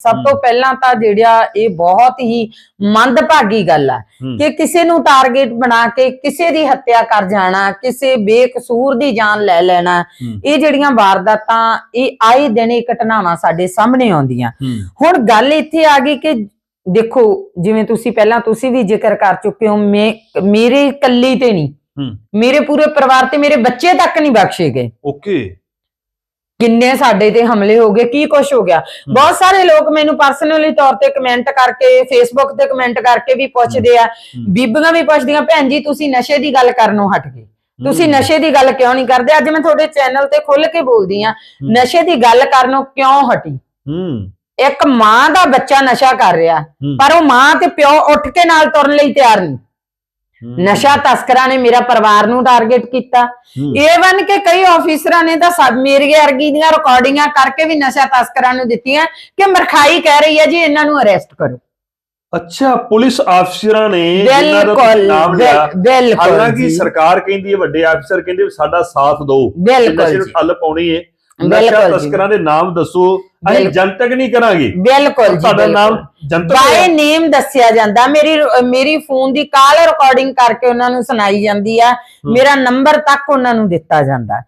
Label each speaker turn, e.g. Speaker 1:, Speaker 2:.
Speaker 1: ਸਭ ਤੋਂ ਪਹਿਲਾਂ ਤਾਂ ਜਿਹੜਾ ਇਹ ਬਹੁਤ ਹੀ ਮੰਦਭਾਗੀ ਗੱਲ ਹੂੰ। ਕਿ ਕਿਸੇ ਨੂੰ ਟਾਰਗੇਟ ਬਣਾ ਕੇ ਕਿਸੇ ਦੀ ਹੱਤਿਆ ਕਰ ਜਾਣਾ ਕਿਸੇ ਬੇਕਸੂਰ ਦੀ ਜਾਨ ਲੈ ਲੈਣਾ। ਇਹ ਜਿਹੜੀਆਂ ਵਾਰਦਾਤਾਂ ਇਹ ਆਏ ਦਿਨ ਇਹ ਘਟਨਾਵਾਂ ਸਾਡੇ ਸਾਹਮਣੇ ਆਉਂਦੀਆਂ। ਹੁਣ ਗੱਲ ਇੱਥੇ ਆ ਗਈ ਕਿ ਦੇਖੋ ਜਿਵੇਂ ਤੁਸੀਂ ਪਹਿਲਾਂ ਤੁਸੀਂ ਵੀ ਜ਼ਿਕਰ ਕਰ ਚੁੱਕੇ ਹੋ ਮੇਰੇ ਇਕੱਲੀ ਤੇ ਨਹੀਂ। ਮੇਰੇ ਪੂਰੇ ਪਰਿਵਾਰ ਤੇ ਮੇਰੇ ਬੱਚੇ ਤੱਕ ਨਹੀਂ ਬਖਸ਼ੇ ਗਏ।
Speaker 2: ਓਕੇ।
Speaker 1: ਕਿੰਨੇ ਸਾਡੇ ਤੇ ਹਮਲੇ ਹੋ ਗਏ ਕੀ ਕੁਛ ਹੋ ਗਿਆ? ਬਹੁਤ ਸਾਰੇ ਲੋਕ ਮੈਨੂੰ ਪਰਸਨਲੀ ਤੌਰ ਤੇ ਕਮੈਂਟ ਕਰਕੇ ਫੇਸਬੁੱਕ ਤੇ ਕਮੈਂਟ ਕਰਕੇ ਵੀ ਪੁੱਛਦੇ ਆ। ਬੀਬੀਆਂ ਵੀ ਪੁੱਛਦੀਆਂ ਭੈਣ ਜੀ ਤੁਸੀਂ ਨਸ਼ੇ ਦੀ ਗੱਲ ਕਰਨੋਂ ਹਟ ਗਏ। ਤੁਸੀਂ ਨਸ਼ੇ ਦੀ ਗੱਲ ਕਿਉਂ ਨਹੀਂ ਕਰਦੇ? ਅੱਜ ਮੈਂ ਤੁਹਾਡੇ ਚੈਨਲ ਤੇ ਖੁੱਲ ਕੇ ਬੋਲਦੀ ਆ ਨਸ਼ੇ ਦੀ ਗੱਲ ਕਰਨੋਂ ਕਿਉਂ ਹਟੀ? ਇੱਕ ਮਾਂ ਦਾ ਬੱਚਾ ਨਸ਼ਾ ਕਰ ਰਿਹਾ। ਪਰ ਉਹ ਮਾਂ ਤੇ ਪਿਓ ਉੱਠ ਕੇ ਨਾਲ ਤੁਰਨ ਲਈ ਤਿਆਰ ਨਹੀਂ। ਨਸ਼ਾ ਤਸਕਰਾਂ ਨੇ ਮੇਰਾ ਪਰਿਵਾਰ ਨੂੰ ਟਾਰਗੇਟ ਕੀਤਾ। ਇਹ ਬਣ ਕੇ ਕਈ ਆਫੀਸਰਾਂ ਨੇ ਤਾਂ ਸਭ ਮੇਰੇ ਵਰਗੀ ਦੀਆਂ ਰਿਕਾਰਡਿੰਗਾਂ ਕਰਕੇ ਵੀ ਨਸ਼ਾ ਤਸਕਰਾਂ ਨੂੰ ਦਿੱਤੀਆਂ ਕਿ ਮਰਖਾਈ ਕਹਿ ਰਹੀ ਹੈ ਜੀ ਇਹਨਾਂ ਨੂੰ ਅਰੈਸਟ ਕਰੋ।
Speaker 2: ਅੱਛਾ ਪੁਲਿਸ ਅਫਸਰਾਂ ਨੇ ਜਿਨ੍ਹਾਂ ਦਾ ਨਾਮ ਲਿਆ। ਹਾਲਾਂਕਿ ਸਰਕਾਰ ਕਹਿੰਦੀ ਹੈ ਵੱਡੇ ਅਫਸਰ ਕਹਿੰਦੇ ਸਾਡਾ ਸਾਥ ਦਿਓ।
Speaker 1: ਬਿਲਕੁਲ
Speaker 2: ਨਸ਼ੇ ਨੂੰ। ਠੱਲ ਪਾਉਣੀ ਹੈ। ਨਸ਼ਾ। ਤਸਕਰਾਂ ਦੇ ਨਾਮ ਦੱਸੋ। ਅਸੀਂ
Speaker 1: ਬਿਲਕੁਲ।
Speaker 2: ਜਨਤਕ ਨਹੀਂ ਕਰਾਂਗੇ
Speaker 1: ਬਿਲਕੁਲ ਜੀ
Speaker 2: ਤੁਹਾਡਾ ਨਾਮ। ਜਨਤਕ
Speaker 1: ਬਾਏ
Speaker 2: ਹੋਇਆ।
Speaker 1: ਨੇਮ ਦੱਸਿਆ ਜਾਂਦਾ ਮੇਰੀ ਮੇਰੀ ਫੋਨ ਦੀ ਕਾਲ ਰਿਕਾਰਡਿੰਗ ਕਰਕੇ ਉਹਨਾਂ ਨੂੰ ਸੁਣਾਈ ਜਾਂਦੀ ਆ ਮੇਰਾ ਨੰਬਰ ਤੱਕ ਉਹਨਾਂ ਨੂੰ ਦਿੱਤਾ ਜਾਂਦਾ